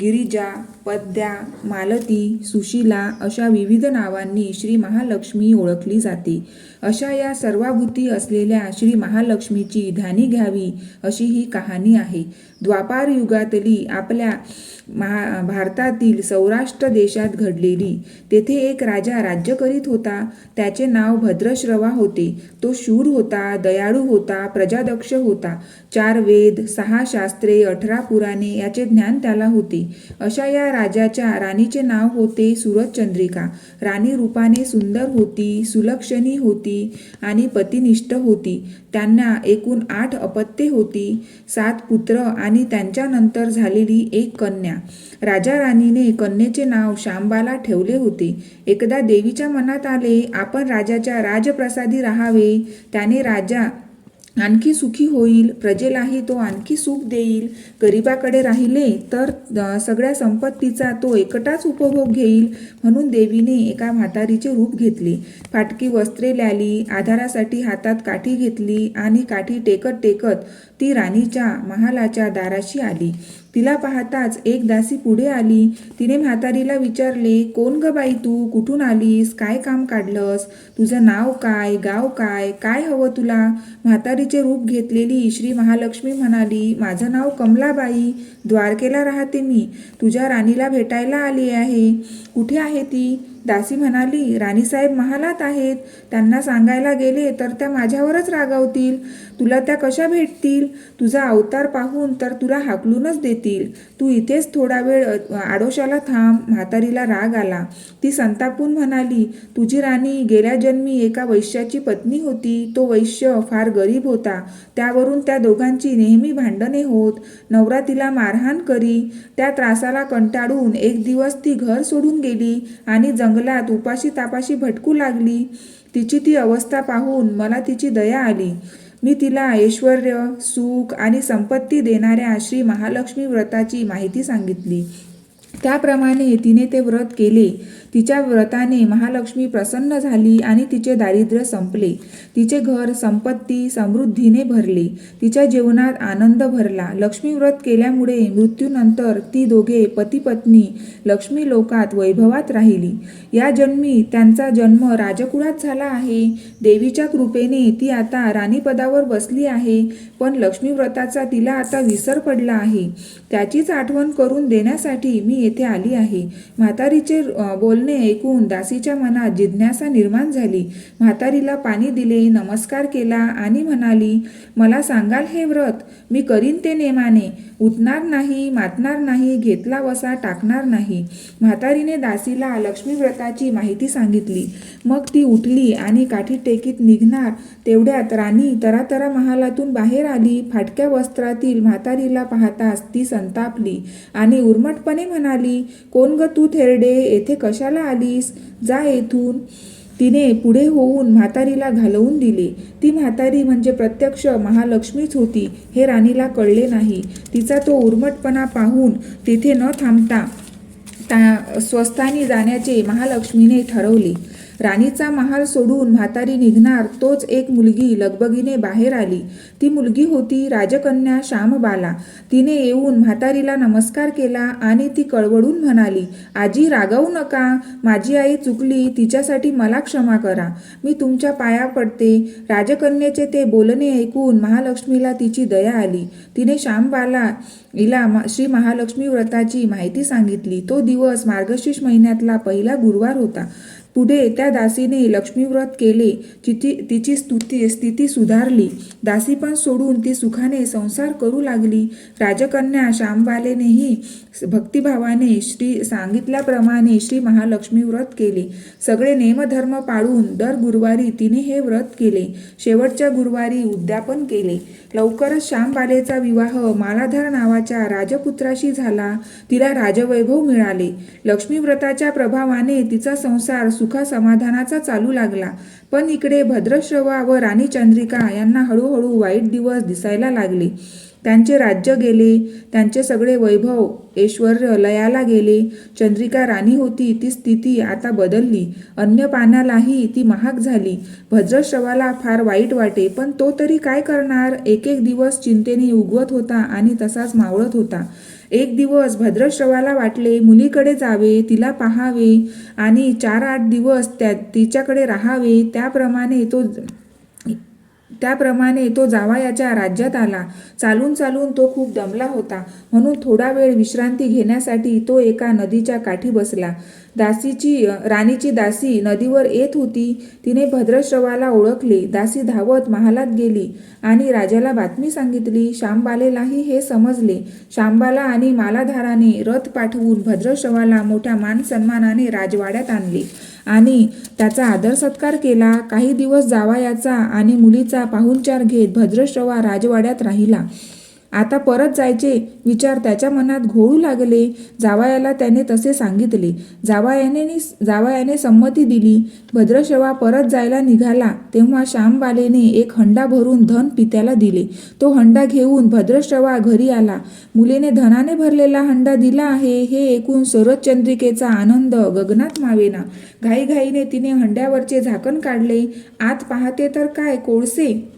गिरिजा पद्या मालती सुशीला अशा विविध नावांनी श्री महालक्ष्मी ओळखली जाते. अशा या सर्वाभूती असलेल्या श्री महालक्ष्मीची ध्यानी घ्यावी अशी ही कहाणी आहे. द्वापार युगातली आपल्या महा भारतातील सौराष्ट्र देशात घडलेली तेथे एक राजा राज्य करीत होता त्याचे नाव भद्रश्रवा होते. तो शूर होता दयाळू होता प्रजादक्ष होता. चार वेद सहा शास्त्रे अठरा पुराणे याचे ज्ञान त्याला होते. अशा या राजाच्या राणीचे नाव होते सुरतचंद्रिका राणी रूपाने सुंदर होती सुलक्षणी होती आणि पतिनिष्ठ होती. त्यांना एकूण आठ अपत्ये होती सात पुत्र आणि त्यांच्यानंतर झालेली एक कन्या. राजा राणीने कन्येचे नाव शांबाला ठेवले होते. एकदा देवीच्या मनात आले आपण राजाच्या राजप्रसादी राहावे. त्याने राजा आणखी सुखी होईल प्रजेलाही तो आणखी सुख देईल. गरिबाकडे राहिले तर सगळ्या संपत्तीचा तो एकटाच उपभोग घेईल. म्हणून देवीने एका म्हातारीचे रूप घेतले. फाटकी वस्त्रे ल्याली आधारासाठी हातात काठी घेतली आणि काठी टेकत टेकत ती राणीच्या महालाच्या दाराशी आली. तिला पाहताच एक दासी पुढे आली. तिने म्हातारीला विचारले कोण ग बाई तू? कुठून आलीस? काय काम काढलंस? तुझं नाव काय? गाव काय? काय हवं तुला? म्हातारीचे रूप घेतलेली श्री महालक्ष्मी म्हणाली माझं नाव कमलाबाई. द्वारकेला राहते मी. तुझ्या राणीला भेटायला आली आहे. कुठे आहे ती? दासी म्हणाली राणीसाहेब महालात आहेत. त्यांना सांगायला गेले तर त्या माझ्यावरच रागावतील. तुला त्या कशा भेटतील? तुझा अवतार पाहून तर तुला हाकलूनच देतील. तू इथेच थोडा वेळ आडोशाला थांब. म्हातारीला राग आला. ती संतापून म्हणाली तुझी राणी गेल्या जन्मी एका वैश्याची पत्नी होती. तो वैश्य फार गरीब होता. त्यावरून त्या दोघांची नेहमी भांडणे होत. नवरा तिला मारहाण करी. त्या त्रासाला कंटाळून एक दिवस ती घर सोडून गेली आणि जंग जंगलात उपाशी तापाशी भटकू लागली. तिची ती अवस्था पाहून मला तिची दया आली. मी तिला ऐश्वर सुख आणि संपत्ती देणाऱ्या श्री महालक्ष्मी व्रताची माहिती सांगितली. त्याप्रमाणे तिने ते व्रत केले. तिच्या व्रताने महालक्ष्मी प्रसन्न झाली आणि तिचे दारिद्र्य संपले. तिचे घर संपत्ती समृद्धीने भरले. तिच्या जीवनात आनंद भरला. लक्ष्मी व्रत केल्यामुळे मृत्यूनंतर ती दोघे पती पत्नी लक्ष्मी लोकात वैभवात राहिली. या जन्मी त्यांचा जन्म राजकुळात झाला आहे. देवीच्या कृपेने ती आता राणीपदावर बसली आहे पण लक्ष्मी व्रताचा तिला आता विसर पडला आहे. त्याचीच आठवण करून देण्यासाठी मी येथे आली आहे. म्हातारीचे बोलणे ऐकून दासीच्या मनात जिज्ञासा निर्माण झाली. म्हातारीला पाणी दिले नमस्कार केला आणि म्हणाली मला सांगाल हे व्रत? मी करीन ते नेमाने. उठणार नाही मातणार नाही घेतला वसा टाकणार नाही. म्हातारीने दासीला लक्ष्मी व्रताची माहिती सांगितली. मग ती उठली आणि काठी टेकीत निघणार. तेवढ्यात राणी तरातरा महालातून बाहेर आली. फाटक्या वस्त्रातील म्हातारीला पाहताच ती संतापली आणि उर्मटपणे म्हणाली कोण ग तू थेरडे? येथे कशाला आलीस? जा येथून. तिने पुढे होऊन म्हातारीला घालवून दिले. ती म्हातारी म्हणजे प्रत्यक्ष महालक्ष्मीच होती हे राणीला कळले नाही. तिचा तो उर्मटपणा पाहून तिथे न थांबता ता स्वस्थानी जाण्याचे महालक्ष्मीने ठरवले. राणीचा महाल सोडून म्हातारी निघणार तोच एक मुलगी लगबगीने बाहेर आली. ती मुलगी होती राजकन्या श्यामबाला. तिने येऊन म्हातारीला नमस्कार केला आणि ती कळवळून म्हणाली आजी रागावू नका. माझी आई चुकली. तिच्यासाठी मला क्षमा करा. मी तुमच्या पाया पडते. राजकन्येचे ते बोलणे ऐकून महालक्ष्मीला तिची दया आली. तिने श्यामबाला इला श्री महालक्ष्मी व्रताची माहिती सांगितली. तो दिवस मार्गशीर्ष महिन्यातला पहिला गुरुवार होता. पुढे त्या दासीने लक्ष्मीव्रत केले तिची तिची स्तुती स्थिती सुधारली. दासी पण सोडून ती सुखाने संसार करू लागली. राजकन्या श्यामबालेनेही भक्तिभावाने श्री सांगितल्याप्रमाणे श्री महालक्ष्मी व्रत केले. सगळे नेमधर्म पाळून दर गुरुवारी तिने हे व्रत केले. शेवटच्या गुरुवारी उद्यापन केले. लवकरच श्यामबालेचा विवाह मालाधर नावाच्या राजपुत्राशी झाला. तिला राजवैभव मिळाले. लक्ष्मी व्रताच्या प्रभावाने तिचा संसार सुखासमाधानाचा चालू लागला. पण इकडे भद्रश्रवा व राणी चंद्रिका यांना हळूहळू वाईट दिवस दिसायला लागले. त्यांचे राज्य गेले त्यांचे सगळे वैभव ऐश्वर लयाला गेले. चंद्रिका राणी होती ती स्थिती आता बदलली. अन्य पाण्यालाही ती महाग झाली. भद्रश्रवाला फार वाईट वाटे पण तो तरी काय करणार? एक एक दिवस चिंतेने उगवत होता आणि तसाच मावळत होता. एक दिवस भद्रश्रवाला वाटले मुलीकडे जावे तिला पाहावे आणि चार आठ दिवस त्या तिच्याकडे राहावे त्याप्रमाणे तो त्याप्रमाणे तो जावायाच्या राज्यात आला. चालून चालून तो खूप दमला होता. म्हणून थोडा वेळ विश्रांती घेण्यासाठी तो एका नदीच्या काठी बसला. दासीची राणीची दासी नदीवर येत होती. तिने भद्रश्रवाला ओळखले. दासी धावत महालात गेली आणि राजाला बातमी सांगितली श्यामबालेलाही हे समजले. श्यामबाला आणि मालाधाराने रथ पाठवून भद्रश्रवाला मोठ्या मान सन्मानाने राजवाड्यात आणले. आणि त्याचा आदर सत्कार केला. काही दिवस जावायाचा आणि मुलीचा पाहुणचार घेत भद्रश्रवा राजवाड्यात राहिला. आता परत जायचे. विचार त्याच्या मनात घोळू लागले. जावायाला त्याने तसे सांगितले. जावायाने जावायाने संमती दिली. भद्रश्रवा परत जायला निघाला. तेव्हा श्यामबालेने एक हंडा भरून धन पित्याला दिले. तो हंडा घेऊन भद्रश्रवा घरी आला. मुलीने धनाने भरलेला हंडा दिला आहे. हे ऐकून शरदचंद्रिकेचा आनंद गगनात मावेना. घाईघाईने तिने हंड्यावरचे झाकण काढले. आत पाहते तर काय कोळसे?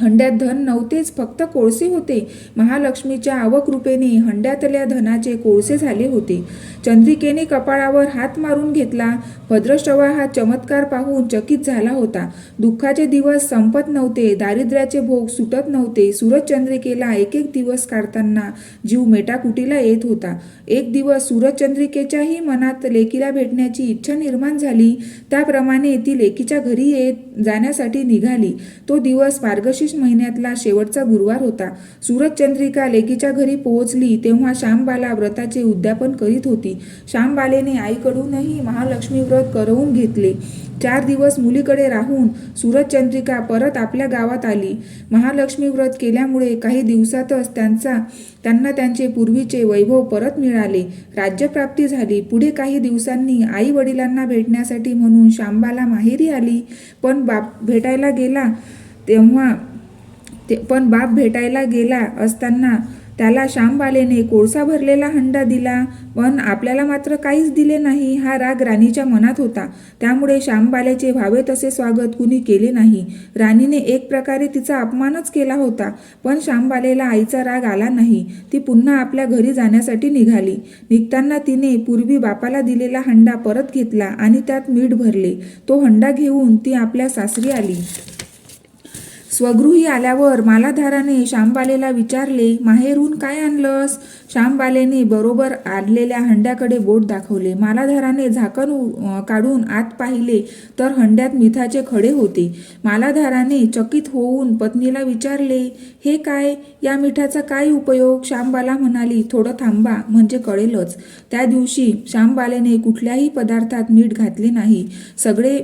हंड्यात धन नव्हतेच फक्त कोळसे होते. महालक्ष्मीच्या आवकृपेने हंड्यातल्या धनाचे कोळसे झाले होते. चंद्रिकेने कपाळावर हात मारून घेतला. भद्रश्रवा हा चमत्कार पाहून चकित झाला होता. दुःखाचे दिवस संपत नव्हते दारिद्र्याचे भोग सुटत नव्हते. सूरजचंद्रिकेला एक एक दिवस काढताना जीव मेटाकुटीला येत होता. एक दिवस सूरजचंद्रिकेच्याही मनात लेकीला भेटण्याची इच्छा निर्माण झाली. त्याप्रमाणे ती लेकीच्या घरी येत जाण्यासाठी निघाली. तो दिवस मार्गशीर्ष महिन्यातला शेवटचा गुरुवार होता. सूरजचंद्रिका लेकीच्या घरी पोहोचली तेव्हा श्यामबाला व्रताचे उद्यापन करीत होती. श्यामबालेने आईकडूनही महालक्ष्मी व्रत करवून घेतले. चार दिवस मुलीकडे राहून सूरजचंद्रिका परत आपल्या गावात आली. महालक्ष्मी व्रत केल्यामुळे काही दिवसातच त्यांचा त्यांना त्यांचे पूर्वीचे वैभव परत मिळाले. राज्यप्राप्ती झाली. पुढे काही दिवसांनी आई वडिलांना भेटण्यासाठी म्हणून शांबाला माहेरी आली. पण बाप भेटायला गेला तेव्हा ते पण बाप भेटायला गेला असताना त्याला श्यामबालेने कोळसा भरलेला हंडा दिला. पण आपल्याला मात्र काहीच दिले नाही हा राग राणीच्या मनात होता. त्यामुळे श्यामबालेचे व्हावे तसे स्वागत कुणी केले नाही. राणीने एक प्रकारे तिचा अपमानच केला होता पण श्यामबालेला आईचा राग आला नाही. ती पुन्हा आपल्या घरी जाण्यासाठी निघाली. निघताना तिने पूर्वी बापाला दिलेला हंडा परत घेतला आणि त्यात मीठ भरले. तो हंडा घेऊन ती आपल्या सासरी आली. स्वगृही आल्यावर मालाधाराने श्यामबालेला विचारले माहेरून काय आणलंस? श्यामबालेने बरोबर आणलेल्या हंड्याकडे बोट दाखवले. मालाधाराने झाकण काढून आत पाहिले तर हंड्यात मिठाचे खडे होते. मालाधाराने चकित होऊन पत्नीला विचारले हे काय? या मिठाचा काय उपयोग? श्यामबाला म्हणाली थोडं थांबा म्हणजे कळेलच. त्या दिवशी श्यामबालेने कुठल्याही पदार्थात मीठ घातले नाही. सगळे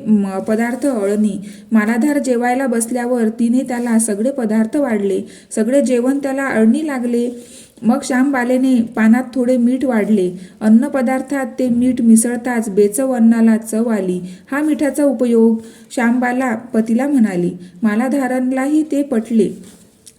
पदार्थ अळणी. मालाधार जेवायला बसल्यावर तिने त्याला सगळे पदार्थ वाढले. सगळे जेवण त्याला अळणी लागले. मग श्यामबालेने पानात थोडे मीठ वाढले. अन्नपदार्थात ते मीठ मिसळताच बेचव अन्नाला चव आली. हा मिठाचा उपयोग श्यामबाला पतीला म्हणाली. मालाधारांलाही ते पटले.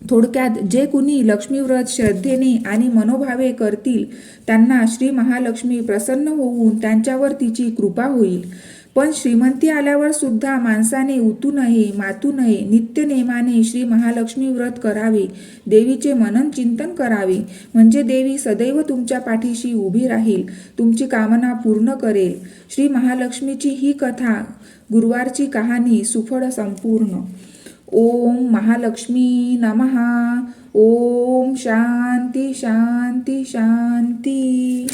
थोडक्यात जे कुणी लक्ष्मीव्रत श्रद्धेने आणि मनोभावे करतील त्यांना श्री महालक्ष्मी प्रसन्न होऊन त्यांच्यावर तिची कृपा होईल. पण श्रीमंती आल्यावर सुद्धा माणसाने उतू नये मातू नये नित्य नेमाने श्री महालक्ष्मी व्रत करावे देवीचे मनन चिंतन करावे. म्हणजे देवी सदैव तुमच्या पाठीशी उभी राहील तुमची कामना पूर्ण करेल. श्री महालक्ष्मीची ही कथा गुरुवारची कहाणी सुफळ संपूर्ण. ओम महालक्ष्मी नमहा ओम शांती शांती शांती.